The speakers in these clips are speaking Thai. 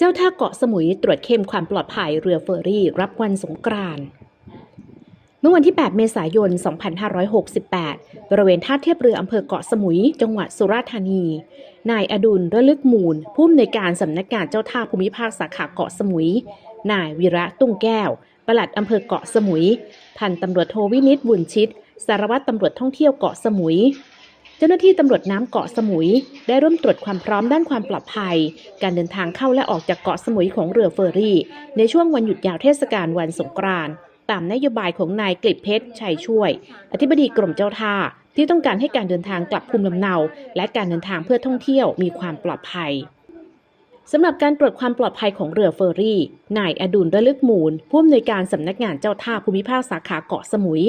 เจ้าท่าเกาะสมุยตรวจเข้มความปลอดภัยเรือเฟอร์รี่ รับวันสงกรานต์เมื่อวันที่ 8 เมษายน 2568 บริเวณท่าเทียบเรืออำเภอเกาะสมุย จังหวัดสุราษฎร์ธานี นายอดุลระลึกมูล ผู้อำนวยการสำนักงานเจ้าท่าภูมิภาคสาขาเกาะสมุย นายวีระตุ้งแก้ว ปลัดอำเภอเกาะสมุย พันตำรวจโทวินิตบุญชิต สารวัตรตำรวจท่องเที่ยวเกาะสมุย เจ้าหน้าที่ตำรวจน้ำเกาะสมุย ได้ร่วมตรวจความพร้อมด้านความปลอดภัย การเดินทางเข้าและออกจากเกาะสมุยของเรือเฟอร์รี่ ในช่วงวันหยุดยาวเทศกาลวันสงกรานต์ตามนโยบายของนายกลิบเพชรชัยช่วย อธิบดีกรมเจ้าท่าที่ต้องการให้การเดินทางกลับภูมิลำเนา และการเดินทางเพื่อท่องเที่ยวมีความปลอดภัย สำหรับการตรวจความปลอดภัยของเรือเฟอร์รี่ นายอดุลระลึกมูล ผู้อำนวยการสำนักงานเจ้าท่าภูมิภาคสาขาเกาะสมุย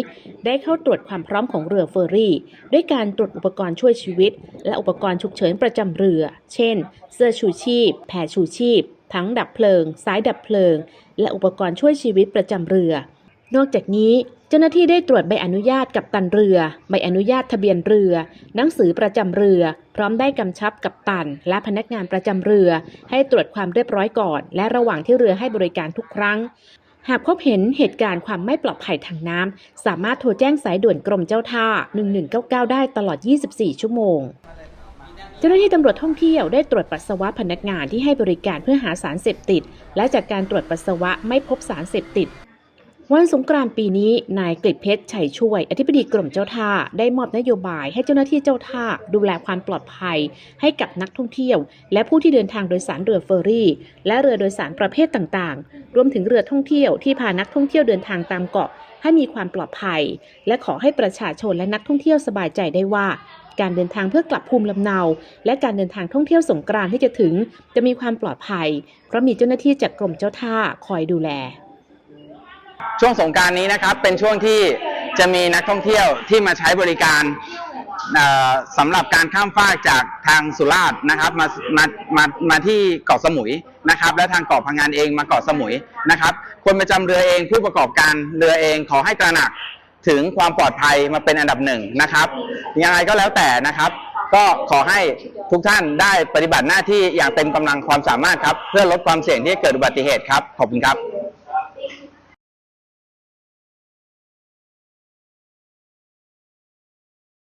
ได้เข้าตรวจความพร้อมของเรือเฟอร์รี่ ด้วยการตรวจอุปกรณ์ช่วยชีวิต และอุปกรณ์ฉุกเฉินประจำเรือ เช่น เสื้อชูชีพแพรชูชีพ ทั้งดับเพลิง สายดับเพลิง และอุปกรณ์ช่วยชีวิตประจำเรือ นอกจากนี้ เจ้าหน้าที่ได้ตรวจใบอนุญาตกับตันเรือ ใบอนุญาตทะเบียนเรือ หนังสือประจำเรือ พร้อมได้กำชับกับตัน และพนักงานประจำเรือ ให้ตรวจความเรียบร้อยก่อน และระหว่างที่เรือให้บริการทุกครั้ง หากพบเห็นเหตุการณ์ความไม่ปลอดภัยทางน้ำ สามารถโทรแจ้งสายด่วนกรมเจ้าท่า 1199 ได้ตลอด 24 ชั่วโมงเจ้าหน้าที่ตำรวจท่องเที่ยวได้ตรวจปัสสาวะพนักงานที่ให้บริการเพื่อหาสารเสพติด และจากการตรวจปัสสาวะไม่พบสารเสพติด วันสงกรานต์ปีนี้นายกฤษเพชรชัยช่วย อธิบดีกรมเจ้าท่าได้มอบนโยบายให้เจ้าหน้าที่เจ้าท่า ดูแลความปลอดภัย ให้กับนักท่องเที่ยว และผู้ที่เดินทางโดยสารเรือเฟอร์รี่ และเรือโดยสารประเภทต่างๆ รวมถึงเรือท่องเที่ยวที่พานักท่องเที่ยวเดินทางตามเกาะ ให้มีความปลอดภัย และขอให้ประชาชนและนักท่องเที่ยวสบายใจได้ว่าการเดินทางเพื่อกลับภูมิลำเนา และการเดินทางท่องเที่ยวสงกรานต์ที่จะถึง จะมีความปลอดภัย เพราะมีเจ้าหน้าที่จากกรมเจ้าท่าคอยดูแล ช่วงสงการนี้นะครับเป็นช่วงที่จะมีนักท่องเที่ยวที่มาใช้บริการสำหรับการข้ามฟากจากทางสุราษฎร์นะครับมามามามาที่เกาะสมุยนะครับ และทางเกาะพังงานเองมาเกาะสมุยนะครับ คนประจำเรือเองผู้ประกอบการเรือเองขอให้ตระหนักถึงความปลอดภัยมาเป็นอันดับหนึ่งนะครับยังไงก็แล้วแต่นะครับ ก็ขอให้ทุกท่านได้ปฏิบัติหน้าที่อย่างเต็มกำลังความสามารถครับ เพื่อลดความเสี่ยงที่จะเกิดอุบัติเหตุครับขอบคุณครับ